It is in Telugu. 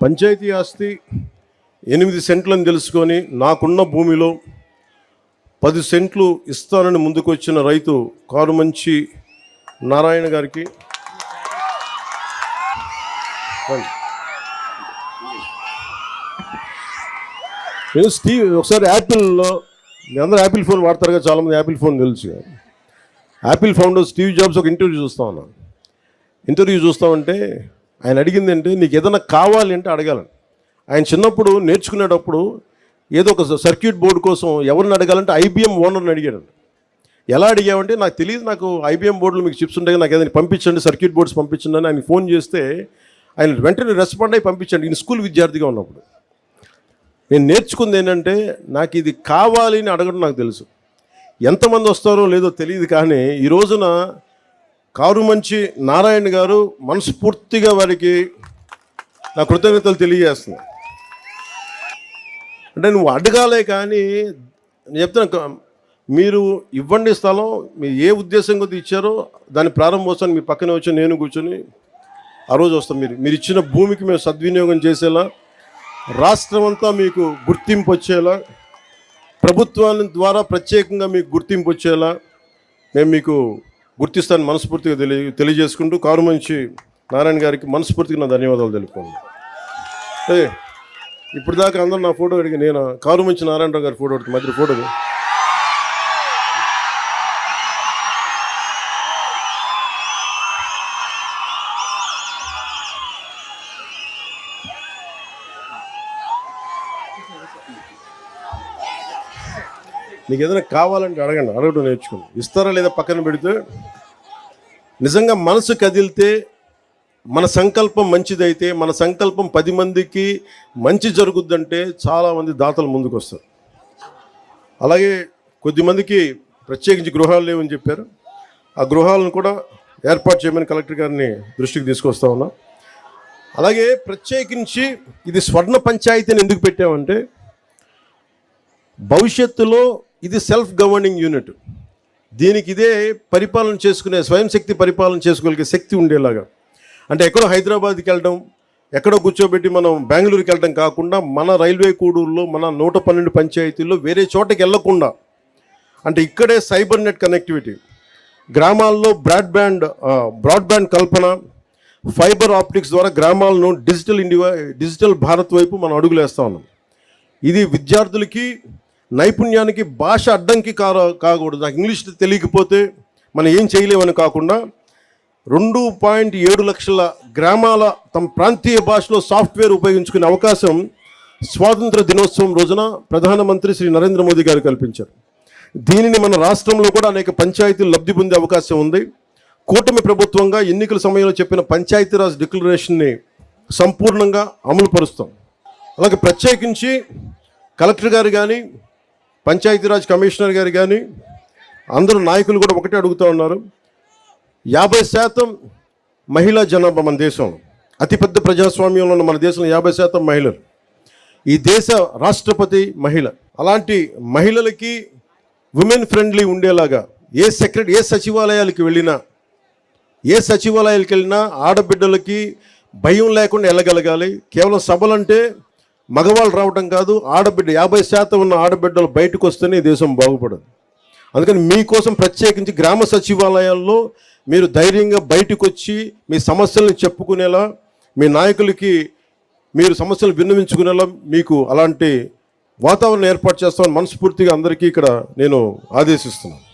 పంచాయతీ ఆస్తి ఎనిమిది సెంట్లని తెలుసుకొని నాకున్న భూమిలో పది సెంట్లు ఇస్తానని ముందుకొచ్చిన రైతు రైతు కారుమంచి నారాయణ గారికి. నేను స్టీవ్ ఒకసారి యాపిల్లో మీ అందరూ యాపిల్ ఫోన్ వాడతారు చాలామంది యాపిల్ ఫోన్ తెలుసు యాపిల్ ఫౌండర్ స్టీవ్ జాబ్స్ ఒక ఇంటర్వ్యూ చూస్తా ఉన్నాను. ఇంటర్వ్యూ చూస్తామంటే ఆయన అడిగింది అంటే నీకు ఏదైనా కావాలి అంటే అడగాలని. ఆయన చిన్నప్పుడు నేర్చుకునేటప్పుడు ఏదో ఒక సర్క్యూట్ బోర్డు కోసం ఎవరిని అడగాలంటే ఐబిఎం ఓనర్ని అడిగాడు. ఎలా అడిగామంటే నాకు తెలియదు నాకు ఐబిఎం బోర్డులో మీకు చిప్స్ ఉంటాయి నాకు ఏదైనా పంపించండి సర్క్యూట్ బోర్డ్స్ పంపించండి అని ఆయన ఫోన్ చేస్తే ఆయన వెంటనే రెస్పాండ్ అయ్యి పంపించండి నేను స్కూల్ విద్యార్థిగా ఉన్నప్పుడు. నేను నేర్చుకుంది ఏంటంటే నాకు ఇది కావాలి అని అడగడం నాకు తెలుసు. ఎంతమంది వస్తారో లేదో తెలియదు కానీ ఈ రోజున కారు మంచి నారాయణ గారు మనస్ఫూర్తిగా వారికి నా కృతజ్ఞతలు తెలియజేస్తున్నా. అంటే నువ్వు అడగాలే కానీ నేను చెప్తున్నా మీరు ఇవ్వండి స్థలం మీరు ఏ ఉద్దేశం కొద్ది ఇచ్చారో దాని ప్రారంభోత్సవాన్ని మీ పక్కనే వచ్చి నేను కూర్చొని ఆ రోజు వస్తాం. మీరు మీరు ఇచ్చిన భూమికి మేము సద్వినియోగం చేసేలా రాష్ట్రం అంతా మీకు గుర్తింపు వచ్చేలా ప్రభుత్వాల ద్వారా ప్రత్యేకంగా మీకు గుర్తింపు వచ్చేలా మేము మీకు గుర్తిస్తాను మనస్ఫూర్తిగా తెలియ తెలియజేసుకుంటూ కారు మంచి నారాయణ గారికి మనస్ఫూర్తిగా నా ధన్యవాదాలు తెలుపుకోండి ఏ ఇప్పుడు దాకా అందరూ నా ఫోటో అడిగి నేను కారు మంచి నారాయణరావు గారి ఫోటో మధ్య ఫోటో నీకు ఏదైనా కావాలంటే అడగండి అడగడం నేర్చుకోండి. ఇస్తారా లేదా పక్కన పెడితే? నిజంగా మనసు కదిలితే మన సంకల్పం మంచిదైతే మన సంకల్పం పది మందికి మంచి జరుగుద్దంటే చాలామంది దాతలు ముందుకు వస్తారు. అలాగే కొద్దిమందికి ప్రత్యేకించి గృహాలు లేవని చెప్పారు. ఆ గృహాలను కూడా ఏర్పాటు చేయమని కలెక్టర్ గారిని దృష్టికి తీసుకొస్తా ఉన్నా. అలాగే ప్రత్యేకించి ఇది స్వర్ణ పంచాయతీని ఎందుకు పెట్టామంటే భవిష్యత్తులో ఇది సెల్ఫ్ గవర్నింగ్ యూనిట్ దీనికి ఇదే పరిపాలన చేసుకునే స్వయం శక్తి పరిపాలన చేసుకోగలిగే శక్తి ఉండేలాగా. అంటే ఎక్కడో హైదరాబాద్కి వెళ్ళడం ఎక్కడో కూర్చోబెట్టి మనం బెంగళూరుకి వెళ్ళడం కాకుండా మన రైల్వే కూడూరులో మన నూట పన్నెండు పంచాయతీల్లో వేరే చోటకి వెళ్ళకుండా అంటే ఇక్కడే సైబర్ నెట్ కనెక్టివిటీ. గ్రామాల్లో బ్రాడ్బ్యాండ్ బ్రాడ్బ్యాండ్ కల్పన ఫైబర్ ఆప్టిక్స్ ద్వారా గ్రామాలను డిజిటల్ ఇండియా డిజిటల్ భారత్ వైపు మనం అడుగులేస్తా ఉన్నాం. ఇది విద్యార్థులకి నైపుణ్యానికి భాష అడ్డంకి కా కాకూడదు. నాకు ఇంగ్లీష్ తెలియకపోతే మనం ఏం చేయలేమని కాకుండా రెండు పాయింట్ ఏడు లక్షల గ్రామాల తమ ప్రాంతీయ భాషలో సాఫ్ట్వేర్ ఉపయోగించుకునే అవకాశం స్వాతంత్ర దినోత్సవం రోజున ప్రధానమంత్రి శ్రీ నరేంద్ర మోదీ గారు కల్పించారు. దీనిని మన రాష్ట్రంలో కూడా అనేక పంచాయతీలు లబ్ధి పొందే అవకాశం ఉంది. కూటమి ప్రభుత్వంగా ఎన్నికల సమయంలో చెప్పిన పంచాయతీరాజ్ డిక్లరేషన్ని సంపూర్ణంగా అమలు పరుస్తాం అలాగే ప్రత్యేకించి కలెక్టర్ గారు కానీ పంచాయతీరాజ్ కమిషనర్ గారు కానీ అందరూ నాయకులు కూడా ఒకటే అడుగుతూ ఉన్నారు. యాభై శాతం మహిళా జనాభా మన దేశం. అతిపెద్ద ప్రజాస్వామ్యంలో ఉన్న మన దేశంలో యాభై శాతం మహిళలు. ఈ దేశ రాష్ట్రపతి మహిళ. అలాంటి మహిళలకి ఉమెన్ ఫ్రెండ్లీ ఉండేలాగా ఏ సెక్రటరీ ఏ సచివాలయాలకి వెళ్ళినా ఏ సచివాలయాలకు వెళ్ళినా ఆడబిడ్డలకి భయం లేకుండా వెళ్ళగలగాలి కేవలం సభలంటే మగవాళ్ళు రావటం కాదు ఆడబిడ్డ యాభై శాతం ఉన్న ఆడబిడ్డలు బయటకు వస్తేనే దేశం బాగుపడదు. అందుకని మీకోసం ప్రత్యేకించి గ్రామ సచివాలయాల్లో మీరు ధైర్యంగా బయటకు వచ్చి మీ సమస్యలను చెప్పుకునేలా మీ నాయకులకి మీరు సమస్యలు విన్నవించుకునేలా మీకు అలాంటి వాతావరణం ఏర్పాటు చేస్తామని మనస్ఫూర్తిగా అందరికీ ఇక్కడ నేను ఆదేశిస్తున్నాను.